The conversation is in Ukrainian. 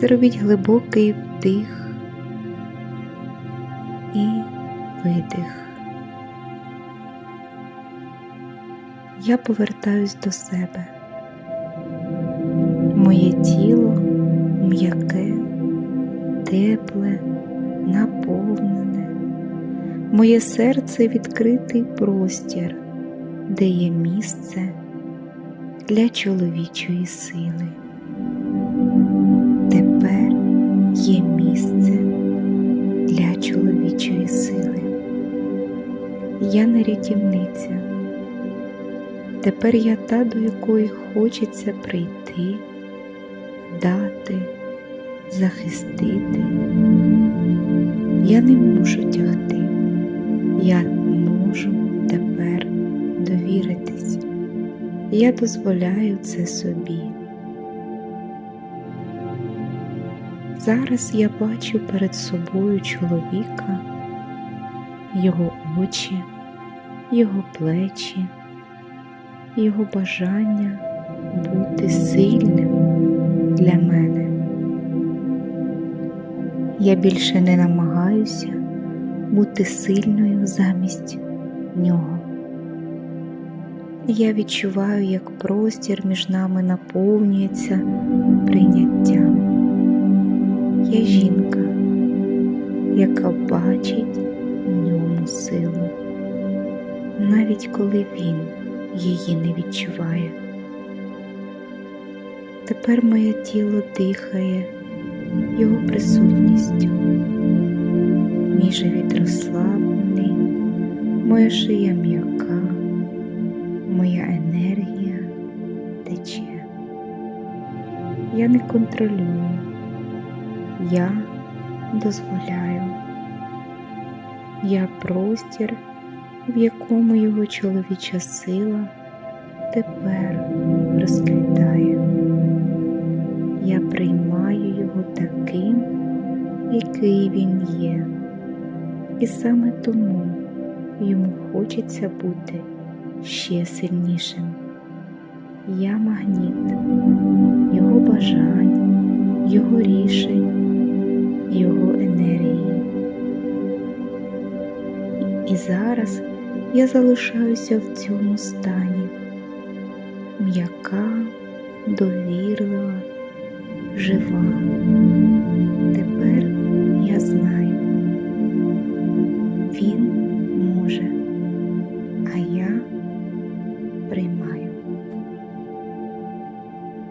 Зробіть глибокий вдих і видих. Я повертаюсь до себе. Моє тіло м'яке, тепле, наповнене, моє серце відкритий простір, де є місце для чоловічої сили. Я не рятівниця. Тепер я та, до якої хочеться прийти, дати, захистити. Я не мушу тягти, я можу тепер довіритись. Я дозволяю це собі. Зараз я бачу перед собою чоловіка, його очі, його плечі, його бажання бути сильним для мене. Я більше не намагаюся бути сильною замість нього. Я відчуваю, як простір між нами наповнюється прийняттям. Я жінка, яка бачить в ньому силу, навіть коли він її не відчуває. Тепер моє тіло дихає його присутністю. Мій живіт розслаблений, моя шия м'яка, моя енергія тече. Я не контролюю, я дозволяю. Я простір, в якому його чоловіча сила тепер розквітає. Я приймаю його таким, який він є, і саме тому йому хочеться бути ще сильнішим. Я магніт його бажань, його рішень, його енергії. І зараз я залишаюся в цьому стані, м'яка, довірлива, жива. Тепер